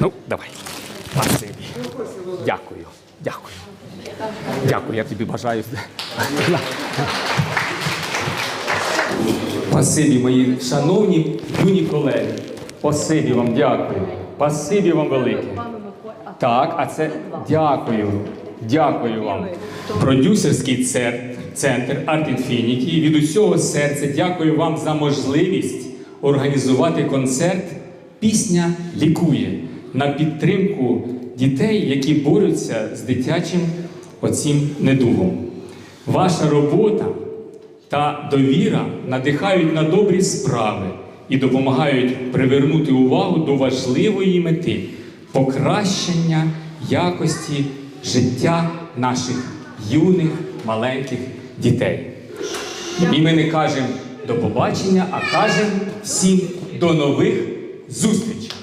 Ну, давай. Спасибі. Дякую. Дякую. Дякую, я тобі бажаю. Спасибі, мої шановні юні колеги. Спасибі вам, дякую. Спасибі вам велике. Так, а це дякую. Дякую вам. Продюсерський центр Art Infinity від усього серця дякую вам за можливість організувати концерт Пісня лікує на підтримку дітей, які борються з дитячим оцім недугом. Ваша робота та довіра надихають на добрі справи і допомагають привернути увагу до важливої мети покращення якості життя наших юних маленьких дітей. І ми не кажемо до побачення, а кажемо всім до нових зустрічей.